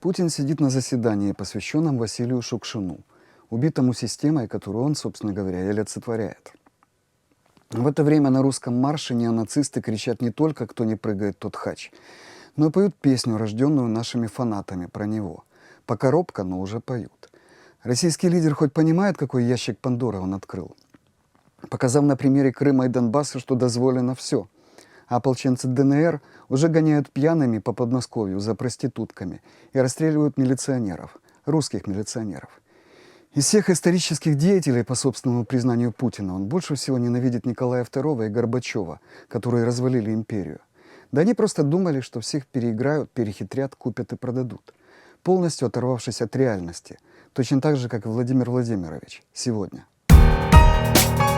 Путин сидит на заседании, посвященном Василию Шукшину, убитому системой, которую он, собственно говоря, и олицетворяет. В это время на русском марше неонацисты кричат не только «Кто не прыгает, тот хач», но и поют песню, рожденную нашими фанатами про него. Пока робко, но уже поют. Российский лидер хоть понимает, какой ящик Пандоры он открыл, показав на примере Крыма и Донбасса, что дозволено все. А ополченцы ДНР уже гоняют пьяными по Подмосковью за проститутками и расстреливают милиционеров, русских милиционеров. Из всех исторических деятелей, по собственному признанию Путина, он больше всего ненавидит Николая II и Горбачева, которые развалили империю. Да они просто думали, что всех переиграют, перехитрят, купят и продадут, полностью оторвавшись от реальности, точно так же, как и Владимир Владимирович сегодня –